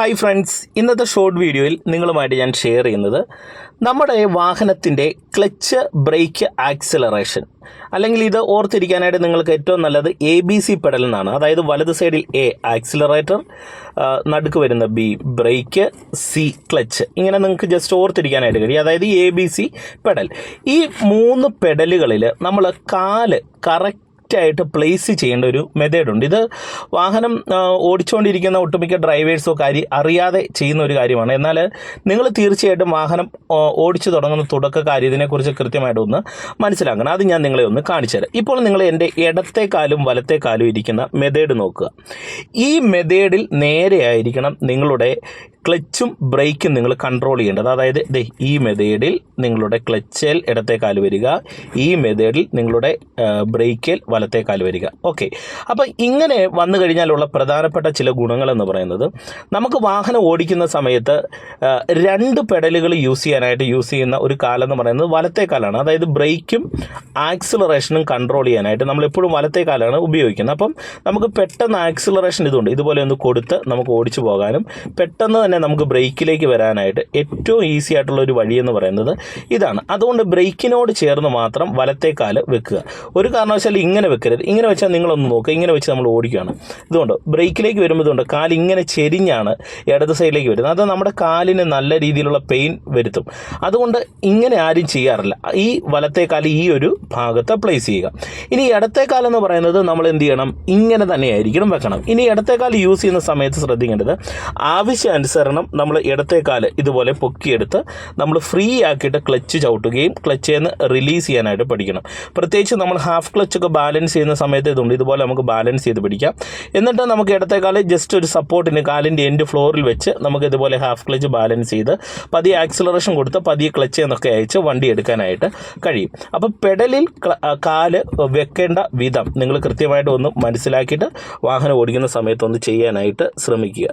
Hi friends ഇന്നത്തെ short വീഡിയോയിൽ നിങ്ങളുമായിട്ട് ഞാൻ ഷെയർ ചെയ്യുന്നത് നമ്മുടെ വാഹനത്തിന്റെ ക്ലച്ച് ബ്രേക്ക് ആക്സിലറേഷൻ അല്ലെങ്കിൽ ഇത് ഓർത്തിരിക്കാനായിട്ട് നിങ്ങൾക്ക് ഏറ്റവും നല്ലത് എ ബി സി പെഡൽ എന്നാണ് അതായത് വലത് സൈഡിൽ എ ആക്സിലറേറ്റർ നടുക്ക് വരുന്ന ബി ബ്രേക്ക് സി ക്ലച്ച് ഇങ്ങനെ നിങ്ങൾക്ക് ജസ്റ്റ് ഓർത്തിരിക്കാനായിട്ട് കഴിയും. അതായത് എ ബി സി പെഡൽ ഈ മൂന്ന് പെഡലുകളിൽ നമ്മൾ കാൽ കറക്റ്റ് ആയിട്ട് പ്ലേസ് ചെയ്യേണ്ട ഒരു മെത്തേഡുണ്ട് ഇത് വാഹനം ഓടിച്ചുകൊണ്ടിരിക്കുന്ന ഒട്ടുമിക്ക ഡ്രൈവേഴ്സോ കാര്യം അറിയാതെ ചെയ്യുന്ന ഒരു കാര്യമാണ്. എന്നാൽ നിങ്ങൾ തീർച്ചയായിട്ടും വാഹനം ഓടിച്ചു തുടങ്ങുന്ന തുടക്കക്കാർ ഇതിനെക്കുറിച്ച് കൃത്യമായിട്ട് ഒന്ന് മനസ്സിലാക്കണം. അത് ഞാൻ നിങ്ങളെ ഒന്ന് കാണിച്ചു തരാം. ഇപ്പോൾ നിങ്ങൾ എന്റെ ഇടത്തെ കാലും വലത്തെ കാലും ഇരിക്കുന്ന മെത്തേഡ് നോക്കുക. ഈ മെത്തേഡിൽ നേരെയായിരിക്കണം നിങ്ങളുടെ ക്ലച്ചും ബ്രേക്കും നിങ്ങൾ കൺട്രോൾ ചെയ്യേണ്ടത്. അതായത് ദേ ഈ മെതേഡിൽ നിങ്ങളുടെ ക്ലച്ചേൽ ഇടത്തെ കാൽ വരിക ഈ മെതേഡിൽ നിങ്ങളുടെ ബ്രേക്കേൽ വലത്തെ കാൽ വരിക. ഓക്കെ അപ്പം ഇങ്ങനെ വന്നു കഴിഞ്ഞാലുള്ള പ്രധാനപ്പെട്ട ചില ഗുണങ്ങളെന്ന് പറയുന്നത് നമുക്ക് വാഹനം ഓടിക്കുന്ന സമയത്ത് രണ്ട് പെഡലുകൾ യൂസ് ചെയ്യാനായിട്ട് യൂസ് ചെയ്യുന്ന ഒരു കാലെന്ന് പറയുന്നത് വലത്തെ കാലാണ് അതായത് ബ്രേക്കും ആക്സിലറേഷനും കൺട്രോൾ ചെയ്യാനായിട്ട് നമ്മൾ എപ്പോഴും വലത്തെ കാലാണ് ഉപയോഗിക്കുന്നത്. അപ്പം നമുക്ക് പെട്ടെന്ന് ആക്സിലറേഷൻ ഇതുണ്ട്. ഇതുപോലെ ഒന്ന് കൊടുത്ത് നമുക്ക് ഓടിച്ചു പോകാനും പെട്ടെന്ന് തന്നെ നമുക്ക് ബ്രേക്കിലേക്ക് വരാനായിട്ട് ഏറ്റവും ഈസി ആയിട്ടുള്ള ഒരു വഴി എന്ന് പറയുന്നത് ഇതാണ്. അതുകൊണ്ട് ബ്രേക്കിനോട് ചേർന്ന് മാത്രം വലത്തെ വെക്കുക. ഒരു കാരണവശാലും ഇങ്ങനെ വെക്കരുത്. ഇങ്ങനെ വെച്ചാൽ നിങ്ങളൊന്ന് നോക്കുക ഇങ്ങനെ വെച്ച് നമ്മൾ ഓടിക്കുകയാണ്. ഇതുകൊണ്ട് ബ്രേക്കിലേക്ക് വരുമ്പോൾ ഇതുകൊണ്ട് കാലിങ്ങനെ ചെരിഞ്ഞാണ് ഇടത് സൈഡിലേക്ക് വരുന്നത്. അത് നമ്മുടെ കാലിന് നല്ല രീതിയിലുള്ള പെയിൻ വരുത്തും. അതുകൊണ്ട് ഇങ്ങനെ ആരും ചെയ്യാറില്ല. ഈ വലത്തെ ഈ ഒരു ഭാഗത്ത് പ്ലേസ് ചെയ്യുക. ഇനി ഇടത്തെ എന്ന് പറയുന്നത് നമ്മൾ എന്ത് ചെയ്യണം? ഇങ്ങനെ തന്നെയായിരിക്കണം വെക്കണം. ഇനി ഇടത്തെ യൂസ് ചെയ്യുന്ന സമയത്ത് ശ്രദ്ധിക്കേണ്ടത് ആവശ്യാനുസരണം നമ്മൾ ഇടത്തെ ഇതുപോലെ പൊക്കിയെടുത്ത് നമ്മൾ ഫ്രീ ആക്കിയിട്ട് ക്ലച്ച് ചവിട്ടുകയും ക്ലച്ചിൽ നിന്ന് റിലീസ് ചെയ്യാനായിട്ട് പഠിക്കണം. പ്രത്യേകിച്ച് നമ്മൾ ഹാഫ് ക്ലച്ച് ഒക്കെ ബാലൻസ് ചെയ്യുന്ന സമയത്ത് ഇതുണ്ട്. ഇതുപോലെ നമുക്ക് ബാലൻസ് ചെയ്ത് പിടിക്കാം. എന്നിട്ട് നമുക്ക് ഇടത്തെ ജസ്റ്റ് ഒരു സപ്പോർട്ടിന് കാലിന്റെ എൻഡ് ഫ്ലോറിൽ വെച്ച് നമുക്ക് ഇതുപോലെ ഹാഫ് ക്ലച്ച് ബാലൻസ് ചെയ്ത് പതിയെ ആക്സിലറേഷൻ കൊടുത്ത് പതിയെ ക്ലച്ച് എന്നൊക്കെ അയച്ച് വണ്ടി എടുക്കാനായിട്ട് കഴിയും. അപ്പോൾ പെഡലിൽ കാൽ വെക്കേണ്ട വിധം നിങ്ങൾ കൃത്യമായിട്ട് ഒന്ന് മനസ്സിലാക്കിയിട്ട് വാഹനം ഓടിക്കുന്ന സമയത്ത് ഒന്ന് ചെയ്യാനായിട്ട് ശ്രമിക്കുക.